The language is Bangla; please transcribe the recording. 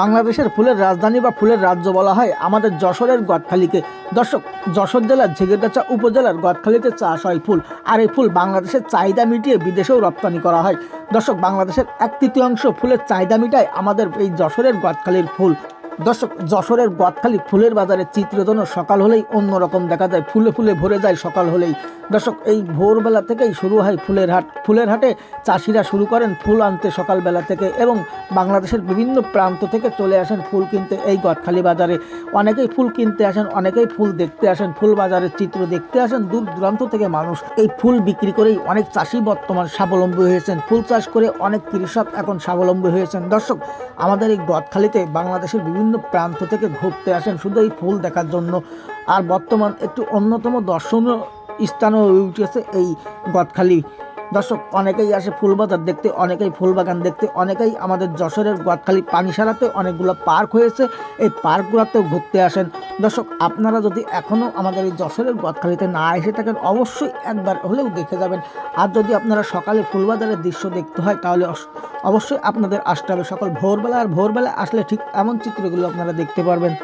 বাংলাদেশের ফুলের রাজধানী বা ফুলের রাজ্য বলা হয় আমাদের যশোরের গদখালিকে। দর্শক, যশোর জেলার ঝিগেটাচা উপজেলার গদখালিতে চাষ হয় ফুল, আর এই ফুল বাংলাদেশের চাহিদা মিটিয়ে বিদেশেও রপ্তানি করা হয়। দর্শক, বাংলাদেশের এক তৃতীয়াংশ ফুলের চাহিদা মিটায় আমাদের এই যশোরের গদখালির ফুল। দর্শক, যশোরের গদখালি ফুলের বাজারে চিত্র যেন সকাল হলেই অন্যরকম দেখা যায়। ফুলে ফুলে ভরে যায় সকাল হলেই। দর্শক, এই ভোরবেলা থেকেই শুরু হয় ফুলের হাট। ফুলের হাটে চাষিরা শুরু করেন ফুল আনতে সকালবেলা থেকে এবং বাংলাদেশের বিভিন্ন প্রান্ত থেকে চলে আসেন ফুল কিনতে এই গদখালি বাজারে। অনেকেই ফুল কিনতে আসেন, অনেকেই ফুল দেখতে আসেন, ফুল বাজারের চিত্র দেখতে আসেন। দূর দূরান্ত থেকে মানুষ এই ফুল বিক্রি করেই অনেক চাষি বর্তমান স্বাবলম্বী হয়েছেন। ফুল চাষ করে অনেক কৃষক এখন স্বাবলম্বী হয়েছেন। দর্শক, আমাদের এই গদখালিতে বাংলাদেশের বিভিন্ন প্রান্ত থেকে ঘুরতে আসেন। শুধু এই ফুল দেখার জন্য। আর বর্তমান একটি অন্যতম দর্শনীয় স্থানও উঠেছে এই গদখালি দর্শক, অনেকেই আসে ফুল বাজার দেখতে, অনেকেই ফুল বাগান দেখতে, অনেকেই আমাদের যশোরের গদখালি পানিসারাতে অনেকগুলো পার্ক হয়েছে। এই পার্কগুলোতেও ঘুরতে আসেন। দর্শক, আপনারা যদি এখনও আমাদের এই যশোরের গদখালিতে না এসে থাকেন, অবশ্যই একবার হলেও দেখে যাবেন। আর যদি আপনারা সকালে ফুলবাজারের দৃশ্য দেখতে হয়, তাহলে অবশ্যই আপনাদের আসতে হবে। সকাল ভোরবেলা, আর ভোরবেলা আসলে ঠিক এমন চিত্রগুলো আপনারা দেখতে পারবেন।